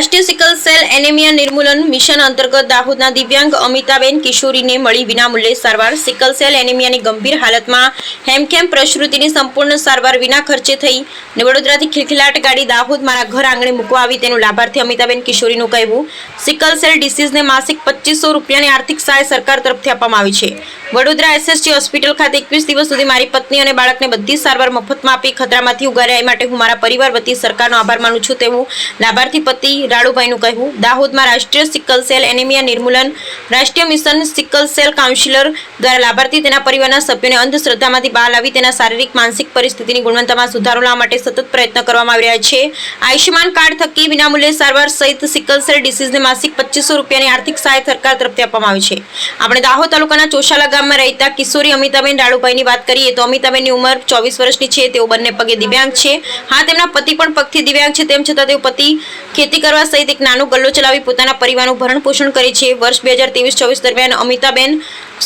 રાષ્ટ્રીય sickle cell anaemia નિર્મૂલન mission અંતર્ગત દાહોદના દિવ્યાંગ અમિતાબેન કિશોરીને મળી વિનામૂલ્યે સારવાર. સિકલ સેલ એનેમિયાની ગંભીર હાલતમાં હેમખેમ પ્રસૃતિની સંપૂર્ણ સારવાર વિના ખર્ચે થઈ. ને વડોદરાથી ખિલખિલાટ ગાડી દાહોદ મારા ઘર આંગણે મૂકવા આવી તેનું લાભાર્થી અમિતાબેન કિશોરીનું કહેવું. સિકલ સેલ ડિસીઝને માસિક પચીસો રૂપિયાની આર્થિક સહાય સરકાર તરફથી આપવામાં આવી છે. વડોદરા એસએસજી હોસ્પિટલ ખાતે એકવીસ દિવસ સુધી મારી પત્ની અને બાળકને બધી સારવાર મફતમાં આપી ખતરામાંથી ઉગાર્યા એ માટે હું મારા પરિવાર વતી સરકારનો આભાર માનું છું તેવું લાભાર્થી પતિ રાડુભાઈનું કહેવું. દાહોદમાં રાષ્ટ્રીય સિકલ સેલ એનેમિયા નિર્મૂલન રાષ્ટ્રીય મિશન સિકલ સેલ કાઉન્સિલર દ્વારા લાભાર્થી તેના પરિવારના સભ્યોને અંધશ્રદ્ધામાંથી બહાર લાવી તેના શારીરિક, માનસિક પરિસ્થિતિની ગુણવત્તામાં સુધારો લાવવા માટે સતત પ્રયત્ન કરવામાં આવી રહ્યા છે. આયુષ્યમાન કાર્ડ થકી વિનામૂલ્યે સારવાર સહિત સિકલ સેલ ડિસીઝને માસિક પચીસો રૂપિયાની આર્થિક સહાય સરકાર તરફથી આપવામાં આવી છે. આપણે દાહોદ તાલુકાના ચોશાલા ગામમાં રહેતા કિશોરી અમિતાબેન રાડુભાઈની વાત કરીએ તો અમિતાબેનની ઉંમર ચોવીસ વર્ષની છે, તેઓ બંને પગે દિવ્યાંગ છે. હા, તેમના પતિ પણ પગથી દિવ્યાંગ છે, તેમ છતાં તેઓ પતિ ખેતી કરવા સહિત એક નાનો ગલ્લો ચલાવી પોતાના પરિવારનું ભરણ પોષણ કરે છે. વર્ષ બે હજાર ત્રેવીસ ચોવીસ દરમિયાન અમિતાબેન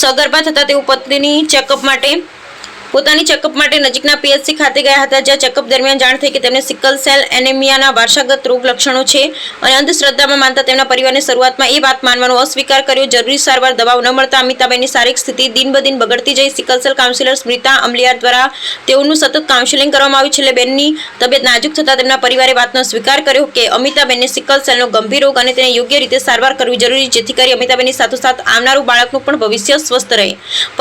સગર્ભા થતાં તેઓ પત્નીની ચેકઅપ માટે પોતાની ચેકઅપ માટે નજીકના પીએચસી ખાતે ગયા હતા, જ્યાં ચેકઅપ દરમિયાન જાણ થઈ કે તેમને સિકલ સેલ એનેમિયાના વારસાગત રોગ લક્ષણો છે અને અંધશ્રદ્ધામાં માનતા તેમના પરિવારને શરૂઆતમાં એ વાત માનવાનો અસ્વીકાર કર્યો. જરૂરી સારવાર દવાઓ ન મળતા અમિતાબેનની શારીરિક સ્થિતિ દિન બદિન બગડતી જઈ sickle cell counsellor Smita Amaliyar દ્વારા તેઓનું સતત કાઉન્સેલિંગ કરવામાં આવ્યું. છેલ્લે બેનની તબિયત નાજુક થતાં તેમના પરિવારે વાતનો સ્વીકાર કર્યો કે અમિતાબેનને સિકલ સેલનો ગંભીર રોગ અને તેને યોગ્ય રીતે સારવાર કરવી જરૂરી, જેથી કરી અમિતાબેનની સાથોસાથ આવનારું બાળકનું પણ ભવિષ્ય સ્વસ્થ રહે.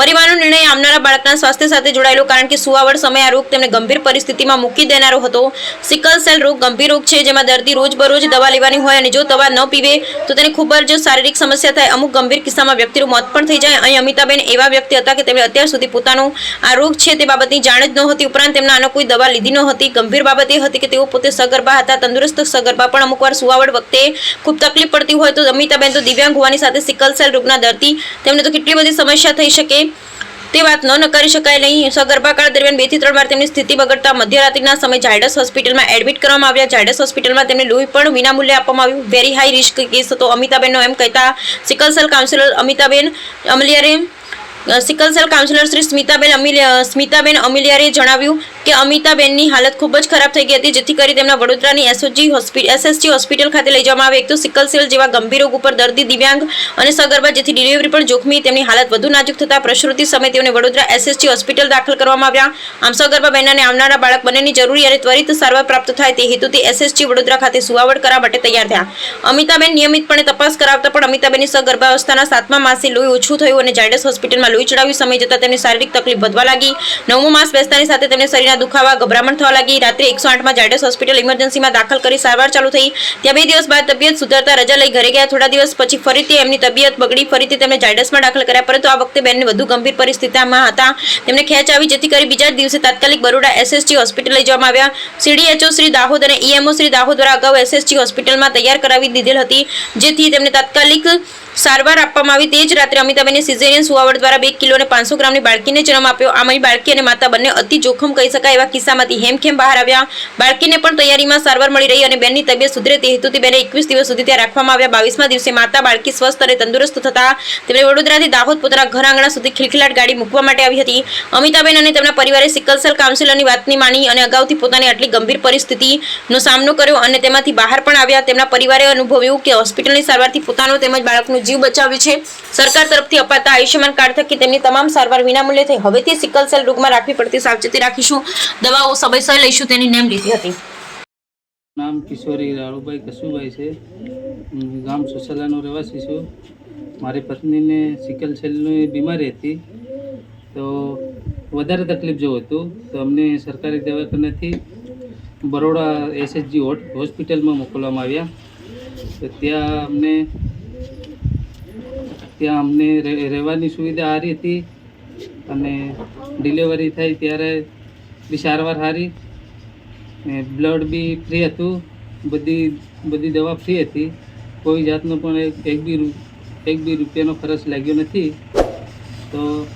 પરિવારનો નિર્ણય આવનારા બાળકના સ્વાસ્થ્ય સાથે જોડાયેલો કારણ કે સુવાવડ સમયે આ રોગ તેમને ગંભીર પરિસ્થિતિમાં મૂકી દેનારો હતો. સિકલ સેલ રોગ ગંભીર રોગ છે, જેમાં દર્દી રોજબરોજ દવા લેવાની હોય અને જો દવા ન પીવે, તો તેને ખૂબ જ શારીરિક સમસ્યા થાય. અમુક ગંભીર કિસ્સામાં વ્યક્તિનું મોત પણ થઈ જાય. અહીં અમિતાબેન એવા વ્યક્તિ હતા કે તેમણે અત્યાર સુધી પોતાનું આ રોગ છે તે બાબતની જાણ જ નહોતી. ઉપરાંત તેમના આનો કોઈ દવા લીધી નહોતી. ગંભીર બાબત એ હતી કે તેઓ પોતે સગર્ભા હતા, તંદુરસ્ત સગર્ભા. પણ અમુક વાર સુવાવડ વખતે ખૂબ તકલીફ પડતી હોય તો અમિતાબેન તો દિવ્યાંગ હોવાની સાથે સિકલ સેલ રોગના દર્દી. તેમને તો કેટલી બધી સમસ્યા થઈ શકે. તે વાત ન નકારી શકાય નહીં. સગર્ભાકાળ દરમિયાન બેથી ત્રણ વાર તેમની સ્થિતિ બગડતા મધ્યરાત્રિના સમય ઝાયડસ હોસ્પિટલમાં એડમિટ કરવામાં આવ્યા. ઝાયડસ હોસ્પિટલમાં તેમને લોહી પણ વિનામૂલ્યે આપવામાં આવ્યું. વેરી હાઈ રિસ્ક કેસ હતો. અમિતાબેનનો એમ કહેતા sickle cell counsellor Amitaben અમલિયારે sickle cell counsellor Shri Smitaben Amiliya, Smitaben અમિલિયારે જણાવ્યું કે અમિતાબેનની હાલત ખૂબ જ ખરાબ થઈ ગઈ હતી, જેથી કરી તેમના વડોદરાની એસઓજી હોસ્પિટલ એસએસજી હોસ્પિટલ ખાતે લઈ જવામાં આવે. એક તો સિકલ સેલ જેવા ગંભીર રોગ ઉપર દર્દી, દિવ્યાંગ અને સગર્ભા, જેથી ડિલિવરી પણ જોખમી, તેમની હાલત વધુ નાજુક થતા પ્રસૂતિ સમયે તેઓને વડોદરા એસએસજી હોસ્પિટલ દાખલ કરવામાં આવ્યા. આમ સગર્ભા બહેનને આવનારા બાળક બંનેની જરૂરી અને ત્વરિત સારવાર પ્રાપ્ત થાય તે હેતુથી એસએસજી વડોદરા ખાતે સુવાવડ કરવા માટે તૈયાર થયા. અમિતાબેન નિયમિતપણે તપાસ કરાવતા પણ અમિતાબેનની સગર્ભાવસ્થાના સાતમા માસે લોહી ઓછું થયું અને જાયડસ હોસ્પિટલમાં લોહી ચડાવ્યું સમય જતાં તેમની શારીરિક તકલીફ વધવા લાગી. નવમો માસ બેસતાની સાથે તેમને શરીરના દુખાવા, ગભરામણ થવા લાગી. રાત્રે એકસો આઠમાં જાયડસ હોસ્પિટલ ઇમરજન્સીમાં દાખલ કરી સારવાર ચાલુ થઈ. ત્યાં બે દિવસ બાદ તબિયત સુધારતા રજા લઈ ઘરે ગયા. થોડા દિવસ પછી ફરીથી એમની તબિયત બગડી. ફરીથી તેમને જાયડસમાં દાખલ કર્યા. પરંતુ આ વખતે બેનને વધુ ગંભીર પરિસ્થિતિમાં હતા. તેમને ખેંચ આવી જેથી કરી બીજા જ દિવસે તાત્કાલિક બરોડા એસએસજી હોસ્પિટલ લઈ જવામાં આવ્યા. સીડીએચઓ શ્રી દાહોદ અને ઈએમઓ શ્રી દાહોદ દ્વારા અગાઉ એસએસજી હોસ્પિટલમાં તૈયાર કરાવી દીધેલ હતી. જેથી તેમને તાત્કાલિક સારવાર આપવામાં આવી. તે જ રાત્રે અમિતાબેને સિઝેરિયન સુવાવડ દ્વારા બે કિલો અને પાંચસો ગ્રામની બાળકીને જન્મ આપ્યો. આમાં બાળકી અને માતા બંને અતિ જોખમ કહી શકાય એવા કિસ્સામાંથી હેમખેમ બહાર આવ્યા. બાળકીને પણ તૈયારીમાં સારવાર મળી રહી અને બેનની તબિયત સુધરે તે હેતુથી બેને એકવીસ દિવસ સુધી ત્યાં રાખવામાં આવ્યા. બાવીસમાં દિવસે માતા બાળકી સ્વસ્થ અને તંદુરસ્ત થતા તેમણે વડોદરાથી દાહોદ પોતાના ઘર આંગણા સુધી ખિલખિલાટ ગાડી મૂકવા માટે આવી હતી. અમિતાબેન અને તેમના પરિવારે સિકલ સેલ કાઉન્સિલરની વાતની માની અને અગાઉથી પોતાની આટલી ગંભીર પરિસ્થિતિનો સામનો કર્યો અને તેમાંથી બહાર પણ આવ્યા. તેમના પરિવારે અનુભવ્યું કે હોસ્પિટલની સારવારથી પોતાનો તેમજ બાળકનો જીવ બચાવ્યો છે. સરકાર તરફથી અપાતા આયુષ્યમાન કાર્ડ થકી તેમની તમામ સારવાર વિનામૂલ્યે થઈ. હવેથી સિકલ સેલ રોગમાં રાખવી પડતી સાવચેતી રાખીશું. દવાઓ સમયસર લઈશું તેની નેમ લીધી હતી. નામ કિશોરી રાળુભાઈ કશુભાઈ છે. ગામ સુસલાનો રહેવાસી છું. મારી પત્નીને સિકલ સેલની બીમારી હતી. તો વધારે તકલીફ જેવું હતું. તો અમને સરકારી દવાખાનેથી બરોડા એસએચજી હોસ્પિટલમાં મોકલવામાં આવ્યા. તો ત્યાં અમને ત્યાં અમને રહે- રહેવાની સુવિધા સારી હતી અને ડિલિવરી થઈ ત્યારે બી સારવાર સારી ને બ્લડ બી ફ્રી હતું, બધી બધી દવા ફ્રી હતી. કોઈ જાતનો પણ એક બી એક બી રૂપિયાનો ખર્ચ લાગ્યો નથી. તો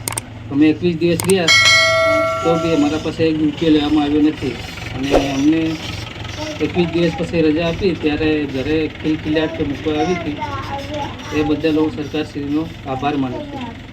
અમે એકવીસ દિવસ ગયા તો બી અમારા પાસે એક રૂપિયો લેવામાં આવ્યો નથી. અને અમને એકવીસ દિવસ પછી રજા આપી, ત્યારે ઘરે ખિલખિલાટ મૂકવા આવી હતી. એ બદલ હું સરકારશ્રીનો આભાર માનું છું.